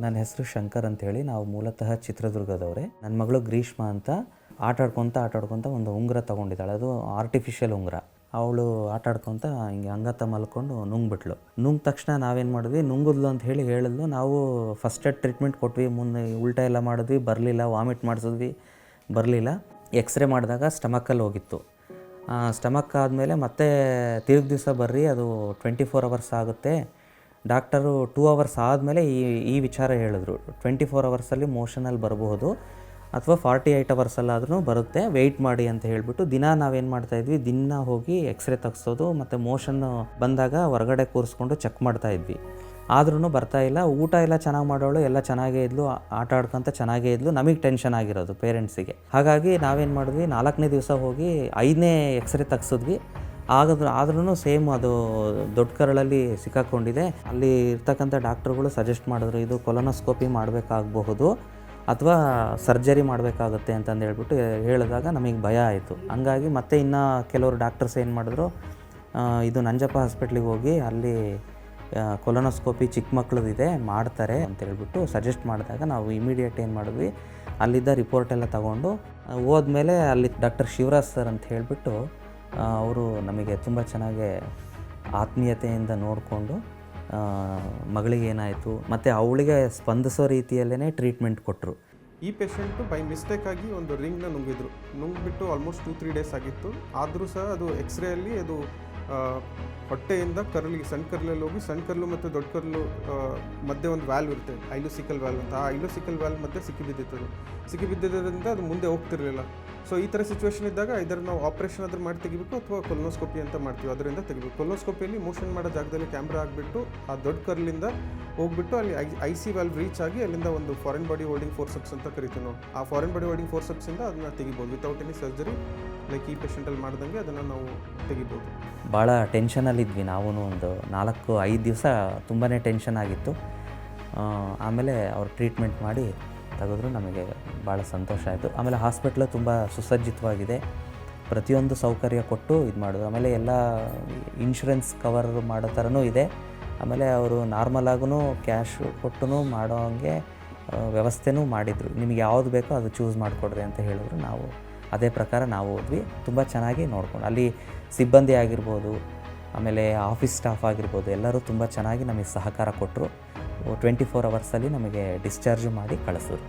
ನನ್ನ ಹೆಸರು ಶಂಕರ್ ಅಂತ ಹೇಳಿ ನಾವು ಮೂಲತಃ ಚಿತ್ರದುರ್ಗದವರೇ. ನನ್ನ ಮಗಳು ಗ್ರೀಷ್ಮಾ ಅಂತ ಆಟ ಆಟಾಡ್ಕೊತ ಆಟ ಆಡ್ಕೊತ ಒಂದು ಉಂಗುರ ತೊಗೊಂಡಿದ್ದಾಳೆ. ಅದು ಆರ್ಟಿಫಿಷಿಯಲ್ ಉಂಗುರ. ಅವಳು ಆಟ ಆಡ್ಕೊತ ಹಿಂಗೆ ಅಂಗತ ಮಲ್ಕೊಂಡು ನುಂಗ್ಬಿಟ್ಲು. ನುಂಗ್ ತಕ್ಷಣ ನಾವೇನು ಮಾಡಿದ್ವಿ? ನುಂಗಿದ್ಲು ಅಂತ ಹೇಳಿ ಹೇಳಿದ್ಲು. ನಾವು ಫಸ್ಟ್ ಏಡ್ ಟ್ರೀಟ್ಮೆಂಟ್ ಕೊಟ್ವಿ. ಮುಂದೆ ಉಲ್ಟಾ ಎಲ್ಲ ಮಾಡಿದ್ವಿ. ಬರಲಿಲ್ಲ. ವಾಮಿಟ್ ಮಾಡಿಸಿದ್ವಿ. ಬರಲಿಲ್ಲ. ಎಕ್ಸ್ರೇ ಮಾಡಿದಾಗ ಸ್ಟಮಕಲ್ಲಿ ಹೋಗಿತ್ತು. ಸ್ಟಮಕ್ ಆದಮೇಲೆ ಮತ್ತೆ ತಿರುಗಿ ದಿವಸ ಬರ್ರಿ. ಅದು ಟ್ವೆಂಟಿ ಫೋರ್ ಅವರ್ಸ್ ಆಗುತ್ತೆ. ಡಾಕ್ಟರು ಟೂ ಅವರ್ಸ್ ಆದಮೇಲೆ ಈ ಈ ವಿಚಾರ ಹೇಳಿದ್ರು. ಟ್ವೆಂಟಿ ಫೋರ್ ಅವರ್ಸಲ್ಲಿ ಮೋಷನಲ್ಲಿ ಬರಬಹುದು ಅಥವಾ ಫಾರ್ಟಿ ಏಯ್ಟ್ ಅವರ್ಸಲ್ಲಾದ್ರೂ ಬರುತ್ತೆ ವೆಯ್ಟ್ ಮಾಡಿ ಅಂತ ಹೇಳಿಬಿಟ್ಟು ದಿನ ನಾವೇನು ಮಾಡ್ತಾಯಿದ್ವಿ ದಿನ ಹೋಗಿ ಎಕ್ಸ್ರೇ ತೆಗ್ಸೋದು ಮತ್ತು ಮೋಷನ್ ಬಂದಾಗ ಹೊರಗಡೆ ಕೂರಿಸ್ಕೊಂಡು ಚೆಕ್ ಮಾಡ್ತಾ ಇದ್ವಿ. ಆದ್ರೂ ಬರ್ತಾ ಇಲ್ಲ, ಊಟ ಎಲ್ಲ ಚೆನ್ನಾಗಿ ಮಾಡೋಳು, ಎಲ್ಲ ಚೆನ್ನಾಗೇ ಇದ್ಲು ಆಟ ಆಡ್ಕೊಂತ ಚೆನ್ನಾಗೇ ಇದ್ಲು, ನಮಗೆ ಟೆನ್ಷನ್ ಆಗಿರೋದು ಪೇರೆಂಟ್ಸಿಗೆ ಹಾಗಾಗಿ ನಾವೇನು ಮಾಡಿದ್ವಿ, ನಾಲ್ಕನೇ ದಿವಸ ಹೋಗಿ ಐದನೇ ಎಕ್ಸ್ರೇ ತೆಗ್ಸಿದ್ವಿ. ಆಗದ್ರು ಆದ್ರೂ ಸೇಮ್ ಅದು ದೊಡ್ಡ ಕರಳಲ್ಲಿ ಸಿಕ್ಕಾಕೊಂಡಿದೆ. ಅಲ್ಲಿ ಇರ್ತಕ್ಕಂಥ ಡಾಕ್ಟ್ರುಗಳು ಸಜೆಸ್ಟ್ ಮಾಡಿದ್ರು ಇದು ಕೊಲೊನೋಸ್ಕೋಪಿ ಮಾಡಬೇಕಾಗಬಹುದು ಅಥವಾ ಸರ್ಜರಿ ಮಾಡಬೇಕಾಗುತ್ತೆ ಅಂತಂದು ಹೇಳ್ಬಿಟ್ಟು ಹೇಳಿದಾಗ ನಮಗೆ ಭಯ ಆಯಿತು. ಹಂಗಾಗಿ ಮತ್ತೆ ಇನ್ನು ಕೆಲವರು ಡಾಕ್ಟರ್ಸ್ ಏನು ಮಾಡಿದ್ರು ಇದು ನಂಜಪ್ಪ ಹಾಸ್ಪಿಟ್ಲಿಗೆ ಹೋಗಿ ಅಲ್ಲಿ ಕೊಲೊನೋಸ್ಕೋಪಿ ಚಿಕ್ಕ ಮಕ್ಳದಿದೆ ಮಾಡ್ತಾರೆ ಅಂತ ಹೇಳ್ಬಿಟ್ಟು ಸಜೆಸ್ಟ್ ಮಾಡಿದಾಗ ನಾವು ಇಮಿಡಿಯೇಟ್ ಏನು ಮಾಡಿದ್ವಿ, ಅಲ್ಲಿದ್ದ ರಿಪೋರ್ಟ್ ಎಲ್ಲ ತಗೊಂಡು ಹೋದ್ಮೇಲೆ ಅಲ್ಲಿ ಡಾಕ್ಟರ್ ಶಿವರಾಜ್ ಸರ್ ಅಂತ ಹೇಳಿಬಿಟ್ಟು ಅವರು ನಮಗೆ ತುಂಬ ಚೆನ್ನಾಗಿ ಆತ್ಮೀಯತೆಯಿಂದ ನೋಡಿಕೊಂಡು ಮಗಳಿಗೆ ಏನಾಯಿತು, ಮತ್ತು ಅವಳಿಗೆ ಸ್ಪಂದಿಸೋ ರೀತಿಯಲ್ಲೇ ಟ್ರೀಟ್ಮೆಂಟ್ ಕೊಟ್ಟರು ಈ ಪೇಷಂಟು ಬೈ ಮಿಸ್ಟೇಕ್ ಆಗಿ ಒಂದು ರಿಂಗ್ನ ನುಂಗಿದ್ರು. ನುಂಗ್ಬಿಟ್ಟು ಆಲ್ಮೋಸ್ಟ್ ಟೂ ತ್ರೀ ಡೇಸ್ ಆಗಿತ್ತು. ಆದರೂ ಸಹ ಅದು ಎಕ್ಸ್ರೇಯಲ್ಲಿ ಅದು ಹೊಟ್ಟೆಯಿಂದ ಕರಳಿಗೆ, ಸಣ್ಣ ಕರ್ಲಲ್ಲಿ ಹೋಗಿ ಸಣ್ಣ ಕರ್ಲು ಮತ್ತು ದೊಡ್ಡ ಕರ್ಲು ಮಧ್ಯೆ ಒಂದು ವ್ಯಾಲ್ವ್ ಇರುತ್ತೆ ಐಲೋಸಿಕಲ್ ವ್ಯಾಲ್ ಅಂತ. ಆ ಐಲೋಸಿಕಲ್ ವ್ಯಾಲ್ವ್ ಮಧ್ಯೆ ಸಿಕ್ಕಿಬಿದ್ದಿತ್ತು ಸಿಕ್ಕಿ ಸಿಕ್ಕಿಬಿದ್ದಿದ್ದರಿಂದ ಅದು ಮುಂದೆ ಹೋಗ್ತಿರಲಿಲ್ಲ. ಸೊ ಈ ಥರ ಸಿಚುವೇಶನ್ ಇದ್ದಾಗ ಇದರ ನಾವು ಆಪರೇಷನ್ ಆದ್ರೂ ಮಾಡಿ ತೆಗಿಬೇಕು ಅಥವಾ ಕೊಲೋಸ್ಕೋಪಿ ಅಂತ ಮಾಡ್ತೀವಿ. ಅದರಿಂದ ತೆಗಿಬೇಕು. ಕೊಲೋಸ್ಕೋಪಿಯಲ್ಲಿ ಮೋಷನ್ ಮಾಡೋ ಜಾಗದಲ್ಲಿ ಕ್ಯಾಮ್ರಾ ಆಗಿಬಿಟ್ಟು ಆ ದೊಡ್ಡ ಕರ್ಲಿಂದ ಹೋಗ್ಬಿಟ್ಟು ಅಲ್ಲಿ ಐ ಐ ಸಿ ವ್ಯಾಲ್ ರೀಚ್ ಆಗಿ ಅಲ್ಲಿಂದ ಒಂದು ಫಾರಿನ್ ಬಾಡಿ ಹೋಲ್ಡಿಂಗ್ ಫೋರ್ಸಪ್ಸ್ ಅಂತ ಕರಿತೀವಿ ನಾವು. ಆ ಫಾರಿನ್ ಬಾಡಿ ಹೋಲ್ಡಿಂಗ್ ಫೋರ್ಸಪ್ಸಿಂದ ಅದನ್ನ ತೆಗಿಬೋದು. ವಿತೌಟ್ ಎನಿ ಸರ್ಜರಿ ಲೈಕ್ ಈ ಪೇಷೆಂಟಲ್ಲಿ ಮಾಡ್ದಂಗೆ ಅದನ್ನು ನಾವು ತೆಗಿಬೋದು. ಭಾಳ ಟೆನ್ಷನಲ್ಲಿದ್ವಿ. ನಾವು ಒಂದು ನಾಲ್ಕು, ಐದು ದಿವಸ ತುಂಬಾ ಟೆನ್ಷನ್ ಆಗಿತ್ತು. ಆಮೇಲೆ ಅವ್ರು ಟ್ರೀಟ್ಮೆಂಟ್ ಮಾಡಿ ತೆಗೆದ್ರು, ನಮಗೆ ಭಾಳ ಸಂತೋಷ ಆಯಿತು. ಆಮೇಲೆ ಹಾಸ್ಪಿಟ್ಲು ತುಂಬ ಸುಸಜ್ಜಿತವಾಗಿದೆ. ಪ್ರತಿಯೊಂದು ಸೌಕರ್ಯ ಕೊಟ್ಟು ಇದು ಮಾಡೋದು. ಆಮೇಲೆ ಎಲ್ಲ ಇನ್ಶೂರೆನ್ಸ್ ಕವರ್ ಮಾಡೋ ಥರನೂ ಇದೆ. ಆಮೇಲೆ ಅವರು ನಾರ್ಮಲಾಗೂ ಕ್ಯಾಶ್ ಕೊಟ್ಟು ಮಾಡೋ ಹಂಗೆ ವ್ಯವಸ್ಥೆನೂ ಮಾಡಿದರು. ನಿಮಗೆ ಯಾವುದು ಬೇಕೋ ಅದು ಚೂಸ್ ಮಾಡಿಕೊಡ್ರಿ ಅಂತ ಹೇಳಿದ್ರು. ನಾವು ಅದೇ ಪ್ರಕಾರ ನಾವು ಹೋದ್ವಿ. ತುಂಬ ಚೆನ್ನಾಗಿ ನೋಡ್ಕೊಂಡು ಅಲ್ಲಿ ಸಿಬ್ಬಂದಿ ಆಗಿರ್ಬೋದು, ಆಮೇಲೆ ಆಫೀಸ್ ಸ್ಟಾಫ್ ಆಗಿರ್ಬೋದು, ಎಲ್ಲರೂ ತುಂಬ ಚೆನ್ನಾಗಿ ನಮಗೆ ಸಹಕಾರ ಕೊಟ್ಟರು ಟ್ವೆಂಟಿ ಫೋರ್ ಅವರ್ಸಲ್ಲಿ ನಮಗೆ ಡಿಸ್ಚಾರ್ಜ್ ಮಾಡಿ ಕಳಿಸಿದ್ರು.